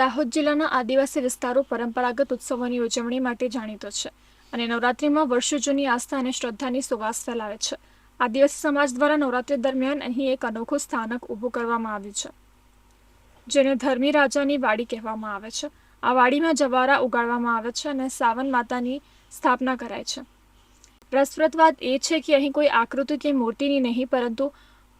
દાહોદ જિલ્લાના આદિવાસી વિસ્તારો પરંપરાગત ઉત્સવોની ઉજવણી માટે જાણીતો છે અને નવરાત્રિમાં વર્ષો જૂની આસ્થા અને શ્રદ્ધાની સુવાસ ફેલાવે છે. આદિવાસી સમાજ દ્વારા નવરાત્રિ દરમિયાન અહીં એક અનોખું સ્થાનક ઊભું કરવામાં આવ્યું છે, જેને ધર્મી રાજાની વાડી કહેવામાં આવે છે. આ વાડીમાં જવારા ઉગાડવામાં આવે છે અને સાવન માતાની સ્થાપના કરાય છે. રસપ્રદ વાત એ છે કે અહીં કોઈ આકૃતિ કે મૂર્તિની નહીં, પરંતુ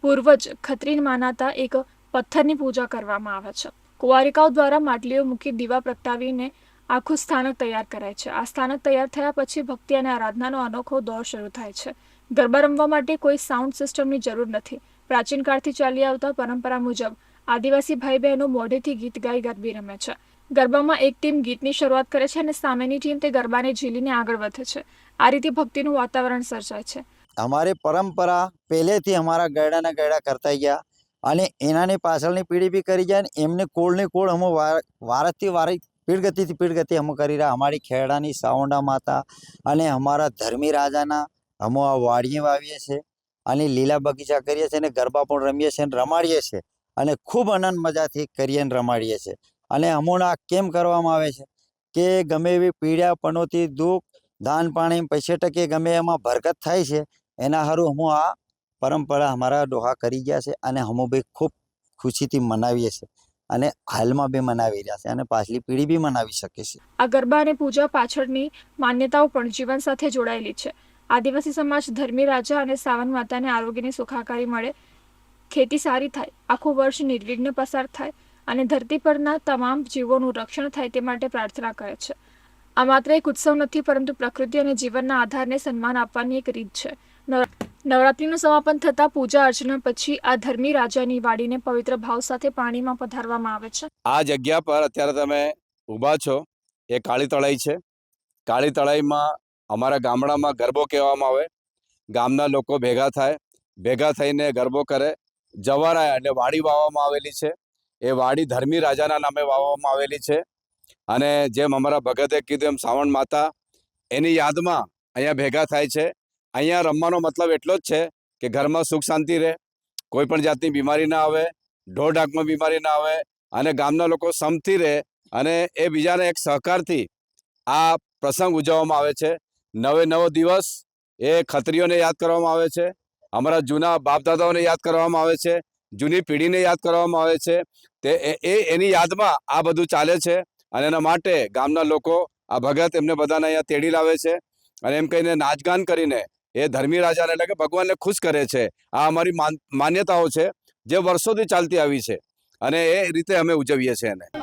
પૂર્વજ ખત્રી માનાતા એક પથ્થરની પૂજા કરવામાં આવે છે. કુંવારિકાઓ દ્વારા માટલીઓ મૂકી દીવા પ્રગટાવીને આખું સ્થાનક તૈયાર કરાય છે. આ સ્થાનક તૈયાર થયા પછી ભક્તિ અને આરાધનાનો અનોખો દોર શરૂ થાય છે. ગરબા રમવા માટે કોઈ સાઉન્ડ સિસ્ટમની જરૂર નથી. પ્રાચીન કાળથી ચાલી આવતા પરંપરા મુજબ આદિવાસી ભાઈ બહેનો મોઢેથી ગીત ગાઈ ગરબી રમે છે. ગરબામાં એક ટીમ ગીતની શરૂઆત કરે છે અને સામેની ટીમ તે ગરબાને ઝીલીને આગળ વધે છે. આ રીતે ભક્તિનું વાતાવરણ સર્જાય છે. અમારી પરંપરા પહેલેથી અમારા ગયડાના ગરડા કરતા ગયા. અને એનાની પાછળની પેઢી બી કરી જાય ને, એમને કોળની કોળ અમે વાર- વારસથી વારી, પીળગતિથી પીળગતિ અમે કરી રહ્યા. અમારી ખેડાની સાવંડા માતા અને અમારા ધર્મી રાજાના અમે આ વાડીએ વાવીએ છીએ અને લીલા બગીચા કરીએ છીએ અને ગરબા પણ રમીએ છીએ અને રમાડીએ છીએ અને ખૂબ આનંદ મજાથી કરીએ ને રમાડીએ છીએ અને અમોના કેમ કરવામાં આવે છે કે ગમે એવી પીડા પનોતી દુઃખ, દાન પાણી, પૈસે ટકે ગમે એમાં બરકત થાય છે, એના સારું હું આ પરંપરા અમારા ડોહા કરી ગયા છે અને હમો બે ખૂબ ખુશીથી મનાવીએ છીએ અને હાલમાં બી મનાવી રહ્યા છે અને પાછલી પેઢી બી મનાવી શકે છે. આ ગરબા અને પૂજા પાછળની માન્યતાઓ પણ જીવન સાથે જોડાયેલી છે. આદિવાસી સમાજ ધર્મી રાજા અને સાવન માતાને આરોગ્યની સુખાકારી મળે, ખેતી સારી થાય, આખું વર્ષ નિર્વિઘ્ન પસાર થાય અને ધરતી પરના તમામ જીવોનું રક્ષણ થાય તે માટે પ્રાર્થના કરે છે. આ માત્ર એક ઉત્સવ નથી પરંતુ પ્રકૃતિ અને જીવનના આધારને સન્માન આપવાની એક રીત છે. નવરાત્રિનું સમાપન થતાં પૂજા અર્ચના પછી આ ધર્મી રાજાની વાડીને પવિત્ર ભાવ સાથે પાણીમાં પધારવામાં આવે છે. આ જગ્યા પર અત્યારે તમે ઊભા છો. એ કાળી તળાઈ છે. કાળી તળાઈમાં અમારા ગામડામાં ગરબો કહેવામાં આવે. ગામના લોકો ભેગા થાય. ભેગા થઈને ગરબો કરે. જવારા એટલે વાડી વાવવામાં આવેલી છે. એ વાડી ધર્મી રાજાના નામે વાવવામાં આવેલી છે. અને જેમ અમારા ભગતે કીધું એમ શ્રાવણ માતા એની યાદમાં અહીંયા ભેગા થાય છે. અહીંયા રમવાનો મતલબ એટલો જ છે કે ઘરમાં સુખ શાંતિ રહે, કોઈ પણ જાતની બીમારી ના આવે, ઢોર ઢાકમાં બીમારી ના આવે અને ગામના લોકો સમથી રહે અને એ બીજાને એક સહકારથી આ પ્રસંગ ઉજવવામાં આવે છે. નવે નવો દિવસ એ ખત્રીઓને યાદ કરવામાં આવે છે. અમારા જૂના બાપ દાદાઓને યાદ કરવામાં આવે છે. જૂની પેઢીને યાદ કરવામાં આવે છે. તે એ, એની યાદમાં આ બધું ચાલે છે અને એના માટે ગામના લોકો આ ભગત એમને બધાને અહીંયા તેડી લાવે છે અને એમ કહીને નાચગાન કરીને એ ધર્મી રાજાને એટલે કે ભગવાનને ખુશ કરે છે. આ અમારી માન- માન્યતાઓ છે, જે વર્ષોથી ચાલતી આવી છે. અને એ રીતે અમે ઉજવીએ છીએ એને.